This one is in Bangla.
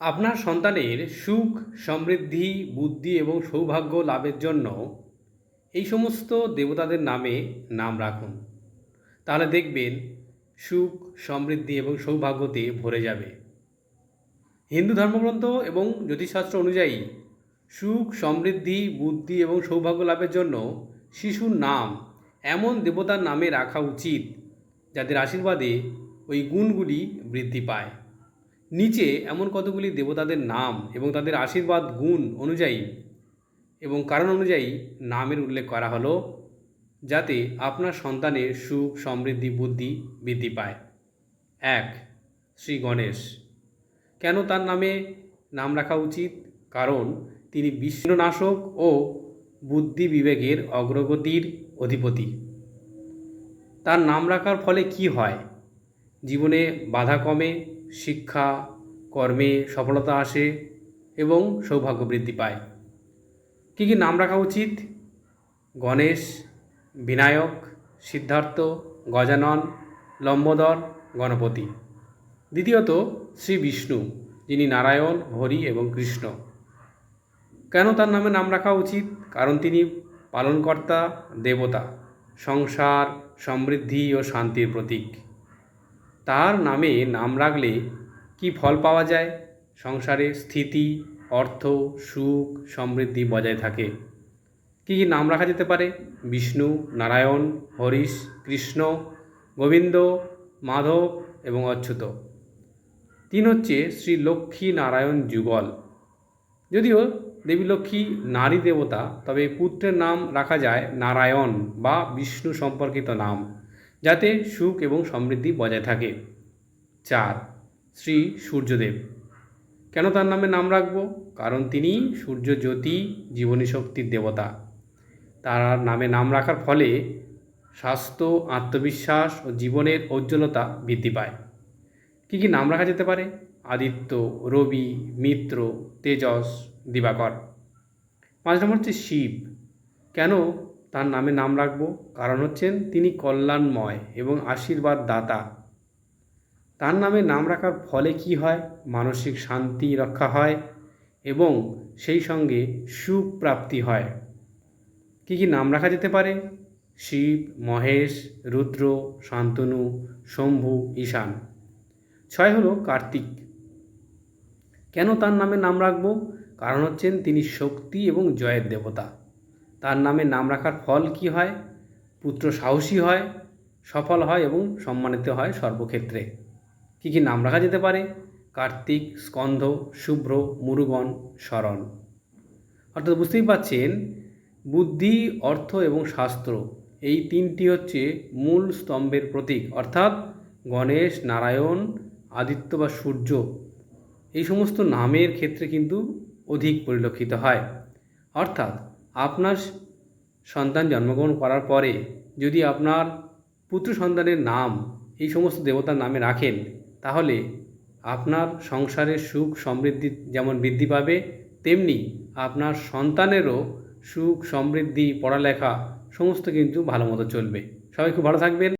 আপনার সন্তানের সুখ, সমৃদ্ধি, বুদ্ধি এবং সৌভাগ্য লাভের জন্য এই সমস্ত দেবতাদের নামে নাম রাখুন। তাহলে দেখবেন সুখ, সমৃদ্ধি এবং সৌভাগ্যতে ভরে যাবে। হিন্দু ধর্মগ্রন্থ এবং জ্যোতিষশাস্ত্র অনুযায়ী সুখ, সমৃদ্ধি, বুদ্ধি এবং সৌভাগ্য লাভের জন্য শিশুর নাম এমন দেবতার নামে রাখা উচিত যাদের আশীর্বাদে ওই গুণগুলি বৃদ্ধি পায়। নিচে এমন কতগুলি দেবতাদের নাম এবং তাদের আশীর্বাদ, গুণ অনুযায়ী এবং কারণ অনুযায়ী নামের উল্লেখ করা হলো, যাতে আপনার সন্তানের সুখ, সমৃদ্ধি, বুদ্ধি বৃদ্ধি পায়। এক, শ্রী গণেশ। কেন তার নামে নাম রাখা উচিত? কারণ তিনি বিষ্ণুনাশক ও বুদ্ধি বিবেকের অগ্রগতির অধিপতি। তার নাম রাখার ফলে কি হয়? জীবনে বাধা কমে শিক্ষা, কর্মে সফলতা আসে এবং সৌভাগ্য বৃদ্ধি পায়। কী কী নাম রাখা উচিত? গণেশ, বিনায়ক, সিদ্ধার্থ, গজানন, লম্বোদর, গণপতি। দ্বিতীয়ত, শ্রী বিষ্ণু, যিনি নারায়ণ, হরি এবং কৃষ্ণ। কেন তার নামে নাম রাখা উচিত? কারণ তিনি পালনকর্তা, দেবতা, সংসার, সমৃদ্ধি ও শান্তির প্রতীক। তার নামে নাম রাখলে কি ফল পাওয়া যায়? সংসারে স্থিতি, অর্থ, সুখ, সমৃদ্ধি বজায় থাকে। কী কী নাম রাখা যেতে পারে? বিষ্ণু, নারায়ণ, হরিশ, কৃষ্ণ, গোবিন্দ, মাধব এবং অচ্যুত। তিন হচ্ছে শ্রী লক্ষ্মী নারায়ণ যুগল। যদিও দেবী লক্ষ্মী নারী দেবতা, তবে পুত্রের নাম রাখা যায় নারায়ণ বা বিষ্ণু সম্পর্কিত নাম। যাতে সুখ এবং সমৃদ্ধি বজায় থাকে। চার, শ্রী সূর্যদেব। কেন তার নামে নাম রাখব? কারণ তিনি সূর্য জ্যোতি, জীবনী শক্তির দেবতা। তার নামে নাম রাখার ফলে স্বাস্থ্য, আত্মবিশ্বাস ও জীবনের ঔজ্জ্বলতা বৃদ্ধি পায়। কী কী নাম রাখা যেতে পারে? আদিত্য, রবি, মিত্র, তেজস, দিবাকর। পাঁচ নম্বর হচ্ছে শিব। কেন তার নামে নাম রাখব। কারণ হচ্ছেন তিনি কল্যাণময় এবং আশীর্বাদ দাতা তার নামে নাম রাখার ফলে কি হয়? মানসিক শান্তি রক্ষা হয় এবং সেই সঙ্গে সুখ প্রাপ্তি হয়। কী কী নাম রাখা যেতে পারে? শিব, মহেশ, রুদ্র, শান্তনু, শম্ভু, ঈশান। ছয় হলো কার্তিক। কেন তার নামে নাম রাখব? কারণ হচ্ছেন তিনি শক্তি এবং জয়ের দেবতা। তার নামে নাম রাখার ফল কি হয়? পুত্র সাহসী হয়, সফল হয় এবং সম্মানিত হয় সর্বক্ষেত্রে। কী কী নাম রাখা যেতে পারে? কার্তিক, স্কন্ধ, শুভ্র মুরুগণ শরণ। অর্থাৎ বুঝতেই পাচ্ছেন, বুদ্ধি, অর্থ এবং শাস্ত্র এই তিনটি হচ্ছে মূল স্তম্ভের প্রতীক। অর্থাৎ গণেশ, নারায়ণ, আদিত্য বা সূর্য এই সমস্ত নামের ক্ষেত্রে কিন্তু অধিক পরিলক্ষিত হয়। অর্থাৎ আপনার সন্তান জন্মগ্রহণ করার পরে যদি আপনার পুত্র সন্তানের নাম এই সমস্ত দেবতার নামে রাখেন, তাহলে আপনার সংসারের সুখ সমৃদ্ধি যেমন বৃদ্ধি পাবে, তেমনি আপনার সন্তানেরও সুখ সমৃদ্ধি, পড়ালেখা সমস্ত কিন্তু ভালো মতো চলবে। সবাই খুব ভালো থাকবেন।